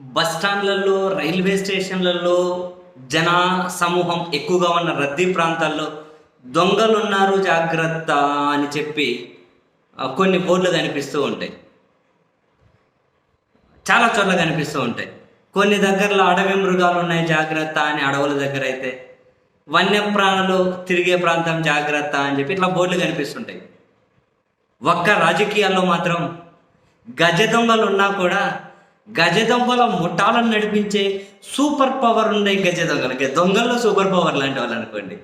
Bus స్టాండ్లలో railway స్టేషన్లలో జన సమూహం ఎక్కువగా ఉన్న రద్దీ ప్రాంతాల్లో దొంగలు ఉన్నారు జాగ్రత్త అని చెప్పి కొన్ని బోర్డులు కనిపిస్తూ ఉంటాయి. చాలా చోట్ల కనిపిస్తూ ఉంటాయి. కొన్ని దగ్గరలో అడవి మృగాలు ఉన్నాయి జాగ్రత్త అని అడవుల దగ్గర అయితే. వన్యప్రాణులు తిరిగే ప్రాంతం జాగ్రత్త అని చెప్పి ఇట్లా బోర్డులు కనిపిస్తుంటాయి. ఒక్క రాజకీయాల్లో మాత్రం గజ దొంగలు ఉన్నా కూడా గజ దొంగల ముఠాలను నడిపించే సూపర్ పవర్ ఉన్నాయి గజ దొంగలకి దొంగల్లో సూపర్ పవర్ లాంటి వాళ్ళు అనుకోండి.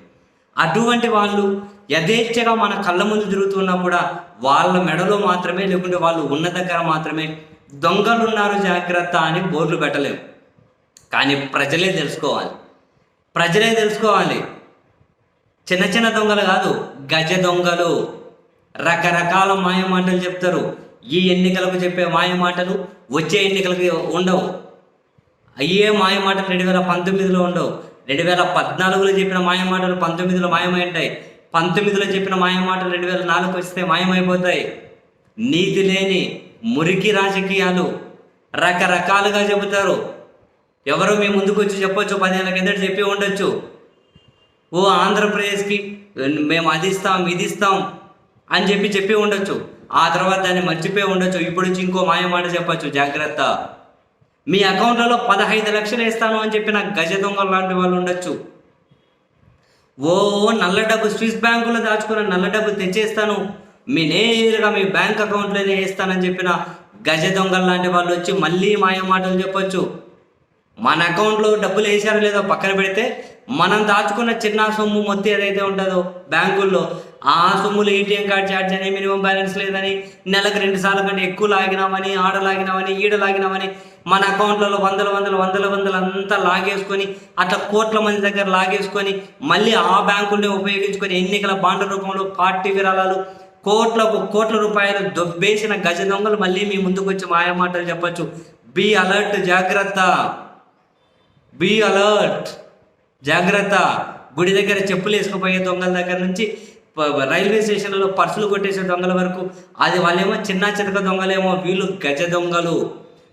అటువంటి వాళ్ళు యథేచ్ఛగా మన కళ్ళ ముందు తిరుగుతున్నా కూడా వాళ్ళ మెడలో మాత్రమే లేకుంటే వాళ్ళు ఉన్న దగ్గర మాత్రమే దొంగలు ఉన్నారు జాగ్రత్త అని బోర్లు పెట్టలేము కానీ ప్రజలే తెలుసుకోవాలి. ప్రజలే తెలుసుకోవాలి. చిన్న చిన్న దొంగలు కాదు గజ దొంగలు. రకరకాల మాయమాటలు చెప్తారు. ఈ ఎన్నికలకు చెప్పే మాయ మాటలు వచ్చే ఎన్నికలకి ఉండవు. అయ్యే మాయ మాటలు రెండు వేల పంతొమ్మిదిలో ఉండవు. రెండు వేల పద్నాలుగులో చెప్పిన మాయ మాటలు పంతొమ్మిదిలో మాయమై ఉంటాయి పంతొమ్మిదిలో చెప్పిన మాయ మాటలు రెండు వేల నాలుగు వస్తే మాయమైపోతాయి. నీతి లేని మురికి రాజకీయాలు రకరకాలుగా చెబుతారు. ఎవరో మీ ముందుకు వచ్చి చెప్పొచ్చు పదిహేను కిందట చెప్పి ఉండొచ్చు. ఓ ఆంధ్రప్రదేశ్కి మేము అది ఇస్తాం ఇది ఇస్తాం అని చెప్పి చెప్పి ఉండొచ్చు. ఆ తర్వాత దాన్ని మర్చిపోయి ఉండొచ్చు. ఇప్పుడు నుంచి ఇంకో మాయ మాట చెప్పొచ్చు. జాగ్రత్త. మీ అకౌంట్లలో పదహైదు లక్షలు వేస్తాను అని చెప్పిన గజ దొంగలు లాంటి వాళ్ళు ఉండొచ్చు. ఓ నల్ల డబ్బు స్విస్ బ్యాంకులో దాచుకున్న నల్ల డబ్బు తెచ్చేస్తాను. మీ నేరుగా మీ బ్యాంక్ అకౌంట్లోనే వేస్తానని చెప్పిన గజ దొంగలు లాంటి వాళ్ళు వచ్చి మళ్ళీ మాయ మాటలు చెప్పొచ్చు. మన అకౌంట్లో డబ్బులు వేసారో లేదో పక్కన పెడితే మనం దాచుకున్న చిన్న సొమ్ము మొత్తం ఏదైతే ఉంటుందో బ్యాంకుల్లో ఆ సొమ్ములు ఏటీఎం కార్డ్ ఛార్జ్ అని మినిమం బ్యాలెన్స్ లేదని నెలకు రెండు సార్లు కంటే ఎక్కువ లాగినామని ఆడ లాగినామని ఈడ లాగినామని మన అకౌంట్లలో వందల వందల వందల వందలు అంతా లాగేసుకొని అట్లా కోట్ల మంది దగ్గర లాగేసుకొని మళ్ళీ ఆ బ్యాంకుల్ని ఉపయోగించుకొని ఎన్నికల బాండ్ల రూపంలో పార్టీ విరాళాలు కోట్లకు కోట్ల రూపాయలు దొబ్బేసిన గజ దొంగలు మళ్ళీ మీ ముందుకు వచ్చి మాయ మాటలు చెప్పొచ్చు. బీ అలర్ట్ జాగ్రత్త. బీ అలర్ట్ జాగ్రత్త. గుడి దగ్గర చెప్పులు వేసుకుపోయే దొంగల దగ్గర నుంచి రైల్వే స్టేషన్లో పర్సులు కొట్టేసే దొంగల వరకు అది వాళ్ళేమో చిన్న చితక దొంగలేమో వీళ్ళు గజ దొంగలు.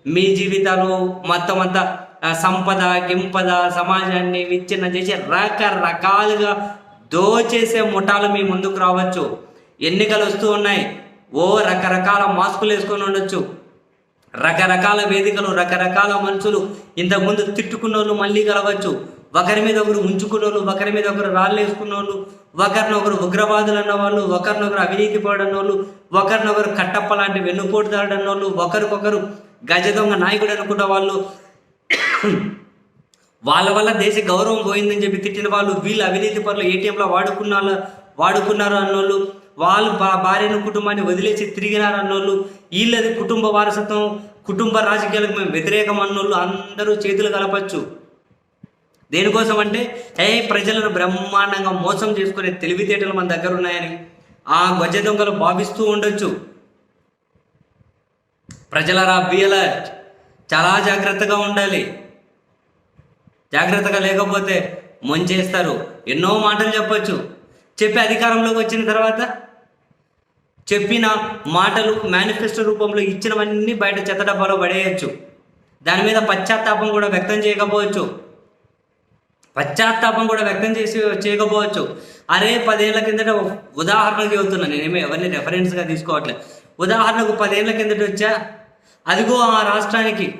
మీ జీవితాలు మొత్తం అంతా సంపద గింపద సమాజాన్ని విచ్ఛిన్నం చేసి రకరకాలుగా దోచేసే ముఠాలు మీ ముందుకు రావచ్చు. ఎన్నికలు వస్తూ ఉన్నాయి. ఓ రకరకాల మాస్కులు వేసుకొని ఉండొచ్చు. రకరకాల వేదికలు రకరకాల మనుషులు ఇంతకుముందు తిట్టుకున్న వాళ్ళు మళ్ళీ కలవచ్చు. ఒకరి మీద ఒకరు ఉంచుకున్న వాళ్ళు ఒకరి మీద ఒకరు రాళ్ళు వేసుకున్న వాళ్ళు ఒకరినొకరు ఉగ్రవాదులు అన్నవాళ్ళు ఒకరినొకరు అవినీతి పడన్న వాళ్ళు ఒకరినొకరు కట్టప్ప లాంటి వెన్నుపోటుదారుడు అన్న వాళ్ళు ఒకరికొకరు గజ దొంగ నాయకుడు అనుకున్న వాళ్ళు. వాళ్ళ వల్ల దేశ గౌరవం పోయిందని చెప్పి తిట్టిన వాళ్ళు వీళ్ళు అవినీతి పనులు ఏటీఎంలో వాడుకున్న వాడుకున్నారు అన్నోళ్ళు వాళ్ళు భార్యను కుటుంబాన్ని వదిలేసి తిరిగినారు అన్నోళ్ళు వీళ్ళది కుటుంబ వారసత్వం కుటుంబ రాజకీయాలకు మేము వ్యతిరేకం అన్నోళ్ళు అందరూ చేతులు కలపచ్చు. దేనికోసం అంటే ఏ ప్రజలను బ్రహ్మాండంగా మోసం చేసుకునే తెలివితేటలు మన దగ్గర ఉన్నాయని ఆ గజ దొంగలు భావిస్తూ ఉండొచ్చు. ప్రజలరా బి చాలా జాగ్రత్తగా ఉండాలి. జాగ్రత్తగా లేకపోతే ముంచేస్తారు. ఎన్నో మాటలు చెప్పొచ్చు. చెప్పి అధికారంలోకి వచ్చిన తర్వాత చెప్పిన మాటలు మేనిఫెస్టో రూపంలో ఇచ్చినవన్నీ బయట చెత్త డబ్బాలో పడేయచ్చు. దాని మీద పశ్చాత్తాపం కూడా వ్యక్తం చేయకపోవచ్చు. పశ్చాత్తాపం కూడా వ్యక్తం చేసి చేయకపోవచ్చు. అరే పదేళ్ళ కిందట ఉదాహరణకు చెబుతున్నా. నేనేమి ఎవరిని రెఫరెన్స్గా తీసుకోవట్లేదు ఉదాహరణకు పదేళ్ళ కిందట వచ్చా? అదిగో ఆ రాష్ట్రానికి.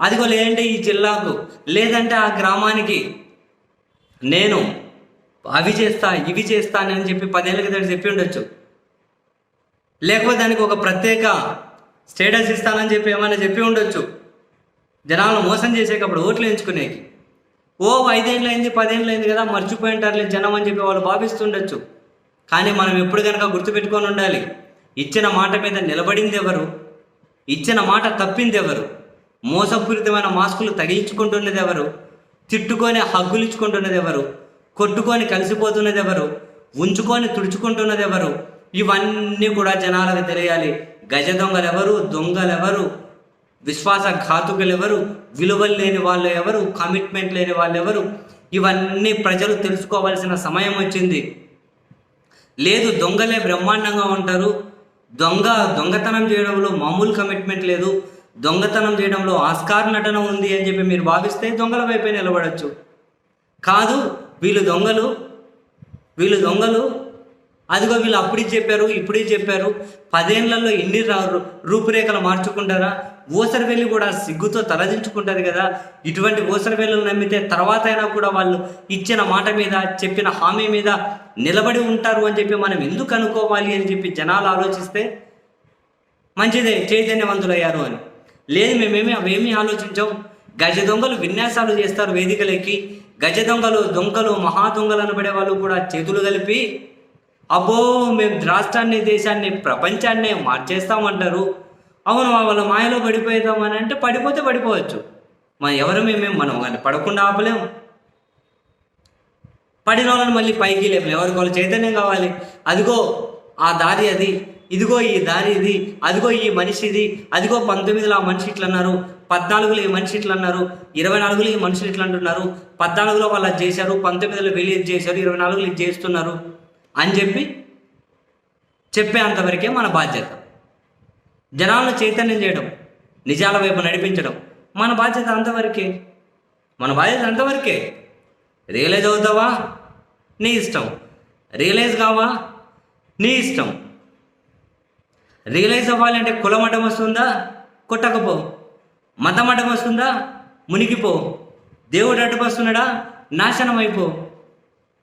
అదిగో లేదంటే ఈ జిల్లాకు. లేదంటే ఆ గ్రామానికి. నేను అవి చేస్తా ఇవి చేస్తానని చెప్పి పదేళ్ళ కిందట చెప్పి ఉండొచ్చు. లేకపోతే దానికి ఒక ప్రత్యేక స్టేటస్ ఇస్తానని చెప్పి ఏమైనా చెప్పి ఉండొచ్చు. జనాలను మోసం చేసేటప్పుడు ఓట్లు ఎంచుకునేకి. ఓ ఐదేళ్ళు అయింది పదేళ్ళు అయింది కదా మర్చిపోయి ఉంటారులే జనం అని చెప్పి వాళ్ళు భావిస్తుండొచ్చు. కానీ మనం ఎప్పుడు కనుక గుర్తుపెట్టుకొని ఉండాలి ఇచ్చిన మాట మీద నిలబడింది ఎవరు ఇచ్చిన మాట తప్పింది ఎవరు మోసపూరితమైన మాస్కులు తగిలించుకుంటున్నది ఎవరు తిట్టుకొని హగ్గులిచ్చుకుంటున్నది ఎవరు కొట్టుకొని కలిసిపోతున్నది ఎవరు ఉంచుకొని తుడుచుకుంటున్నది ఎవరు ఇవన్నీ కూడా జనాలకు తెలియాలి. గజ దొంగలు ఎవరు దొంగలు ఎవరు విశ్వాసఘాతుకులు ఎవరు విలువలు లేని వాళ్ళు ఎవరు కమిట్మెంట్ లేని వాళ్ళు ఎవరు ఇవన్నీ ప్రజలు తెలుసుకోవాల్సిన సమయం వచ్చింది. లేదు దొంగలే బ్రహ్మాండంగా ఉంటారు. దొంగ దొంగతనం చేయడంలో మామూలు కమిట్మెంట్ లేదు. దొంగతనం చేయడంలో ఆస్కార్ నటన ఉంది అని చెప్పి మీరు భావిస్తే దొంగల వైపే నిలబడచ్చు. కాదు వీళ్ళు దొంగలు వీళ్ళు దొంగలు అదిగో వీళ్ళు అప్పుడే చెప్పారు ఇప్పుడే చెప్పారు. పదేళ్ళలో ఎన్ని రూపురేఖలు మార్చుకుంటారా? ఊసరవెల్లి కూడా సిగ్గుతో తలదించుకుంటుంది కదా. ఇటువంటి ఊసరవెల్లు నమ్మితే తర్వాత అయినా కూడా వాళ్ళు ఇచ్చిన మాట మీద చెప్పిన హామీ మీద నిలబడి ఉంటారు అని చెప్పి మనం ఎందుకు అనుకోవాలి అని చెప్పి జనాలు ఆలోచిస్తే మంచిదే చైతన్యవంతులయ్యారు అని. లేదు మేమేమి అవేమీ ఆలోచించాం. గజ దొంగలు విన్యాసాలు చేస్తారు వేదికలెక్కి గజ దొంగలు దొంగలు మహా దొంగలు అనబడే వాళ్ళు కూడా చేతులు కలిపి అబ్బో మేము రాష్ట్రాన్ని దేశాన్ని ప్రపంచాన్ని మార్చేస్తామంటారు. అవును వాళ్ళ మాయలో పడిపోయేదామని అంటే పడిపోతే పడిపోవచ్చు. మన ఎవరు మేమే మనం కానీ పడకుండా ఆపలేము పడిన వాళ్ళని మళ్ళీ పైకి లేపు ఎవరికి వాళ్ళు చైతన్యం కావాలి? అదిగో ఆ దారి అది. ఇదిగో ఈ దారి ఇది. అదిగో ఈ మనిషి ఇది. అదిగో పంతొమ్మిదిలో ఆ మనిషి ఇట్లా అన్నారు పద్నాలుగులో ఈ మనిషి ఇట్లా అన్నారు ఇరవై నాలుగులో ఈ మనుషులు ఇట్లా అంటున్నారు పద్నాలుగులో వాళ్ళు చేశారు. పంతొమ్మిదిలో వెళ్ళి చేశారు. ఇరవై నాలుగులో ఇది చేస్తున్నారు. అని చెప్పి చెప్పే అంతవరకే మన బాధ్యత. జనాలను చైతన్యం చేయడం నిజాల వైపు నడిపించడం మన బాధ్యత అంతవరకే. మన బాధ్యత అంతవరకే. రియలైజ్ అవుతావా? నీ ఇష్టం. రియలైజ్ కావా? నీ ఇష్టం. రియలైజ్ అవ్వాలంటే కుల అడ్డం వస్తుందా? కొట్టకపో మతం అడ్డం వస్తుందా? మునిగిపో దేవుడు అడ్డం వస్తున్నాడా? నాశనం అయిపో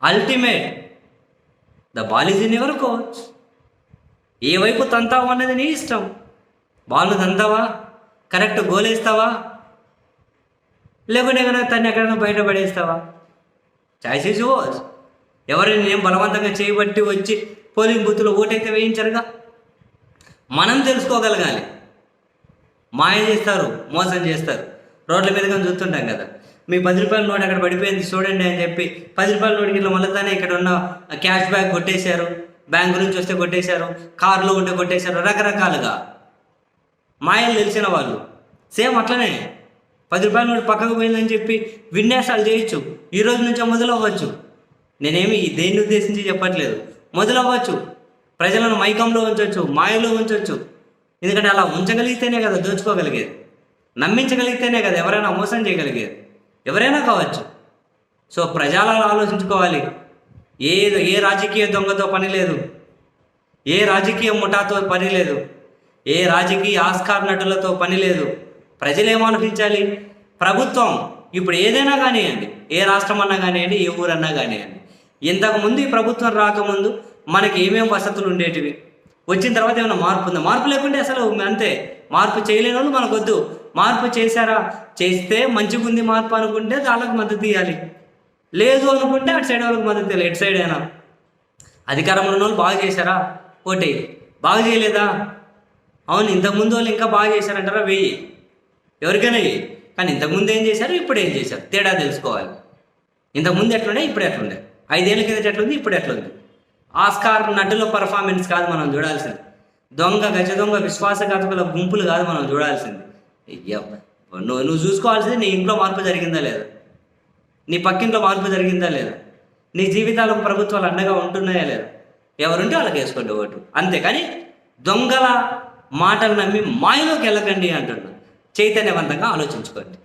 ultimate the ball is in your coach ఏ వైపు తంతావు అన్నది నీ ఇష్టం? బాల్ను తంతావా? కరెక్ట్ గోల్ వేస్తావా? లేకుంటే కనుక తను ఎక్కడైనా బయట పడేస్తావా? చాయిస్ ఇస్ యువర్స్ ఎవరైనా నేను బలవంతంగా చేయబట్టి వచ్చి పోలింగ్ బూత్లో ఓటైతే వేయించరుగా? మనం తెలుసుకోగలగాలి. మాయ చేస్తారు మోసం చేస్తారు. రోడ్ల మీద కానీ చూస్తుంటాం కదా. మీ పది రూపాయల నోట్ అక్కడ పడిపోయింది చూడండి అని చెప్పి పది రూపాయల నోటికి ఇట్లా మళ్ళీ ఇక్కడ ఉన్న క్యాష్ బ్యాక్ కొట్టేశారు. బ్యాంక్ నుంచి వస్తే కొట్టేశారు. కారులో ఉంటే కొట్టేశారు. రకరకాలుగా. మాయలు తెలిసిన వాళ్ళు. సేమ్ అట్లనే. పది రూపాయల నోటు పక్కకు పోయిందని చెప్పి విన్యాసాలు చేయొచ్చు. ఈ రోజు నుంచే మొదలవ్వచ్చు. నేనేమి దేన్ని ఉద్దేశించి చెప్పట్లేదు. మొదలవ్వచ్చు. ప్రజలను మైకంలో ఉంచవచ్చు మాయలో ఉంచవచ్చు ఎందుకంటే అలా ఉంచగలిగితేనే కదా దోచుకోగలిగేది. నమ్మించగలిగితేనే కదా ఎవరైనా మోసం చేయగలిగేది. ఎవరైనా కావచ్చు. సో ప్రజలు ఆలోచించుకోవాలి. ఏ ఏ రాజకీయ దొంగతో పని లేదు. ఏ రాజకీయ ముఠాతో పని లేదు. ఏ రాజకీయ ఆస్కార్ నటులతో పని లేదు. ప్రజలు ఏమనుభవించాలి ప్రభుత్వం ఇప్పుడు ఏదైనా కానివ్వండి ఏ రాష్ట్రం అన్నా కానివ్వండి ఏ ఊరన్నా కానివ్వండి. ఇంతకుముందు ఈ ప్రభుత్వం రాకముందు మనకి ఏమేమి వసతులు ఉండేటివి? వచ్చిన తర్వాత ఏమైనా మార్పు ఉందా? మార్పు లేకుంటే అసలు అంతే. మార్పు చేయలేని వాళ్ళు మనకొద్దు. మార్పు చేశారా? చేస్తే మంచిగా ఉంది మార్పు అనుకుంటే వాళ్ళకి మద్దతు ఇవ్వాలి లేదు అనుకుంటే అటు సైడ్ వాళ్ళకి మద్దతు ఇవ్వాలి ఎటు సైడ్ అయినా. అధికారంలో ఉన్న వాళ్ళు బాగా చేశారా? ఓటే. బాగా చేయలేదా? అవును ఇంతకుముందు వాళ్ళు ఇంకా బాగా చేశారంటారా? వెయ్యి. ఎవరికైనా వెయ్యి. కానీ ఇంతకుముందు ఏం చేశారు? ఇప్పుడు ఏం చేశారు? తేడా తెలుసుకోవాలి. ఇంతకుముందు ఎట్లుండే? ఇప్పుడు ఎట్లుండే? ఐదేళ్ళ కింద ఎట్లుంది? ఇప్పుడు ఎట్లుంది? ఆస్కార్ నటుల పర్ఫార్మెన్స్ కాదు మనం చూడాల్సింది. దొంగ గజ దొంగ విశ్వాసఘాతకుల గుంపులు కాదు మనం చూడాల్సింది. నువ్వు నువ్వు చూసుకోవాల్సింది నీ ఇంట్లో మార్పు జరిగిందా లేదా? నీ పక్కింట్లో మార్పు జరిగిందా లేదా? నీ జీవితాలకు ప్రభుత్వాలు అండగా ఉంటున్నాయా లేదా? ఎవరుంటే వాళ్ళకి వేసుకోండి ఓటు. అంతేకాని దొంగల మాటలు నమ్మి మాయలోకి వెళ్ళకండి అంటున్నా చైతన్యవంతంగా ఆలోచించుకోండి.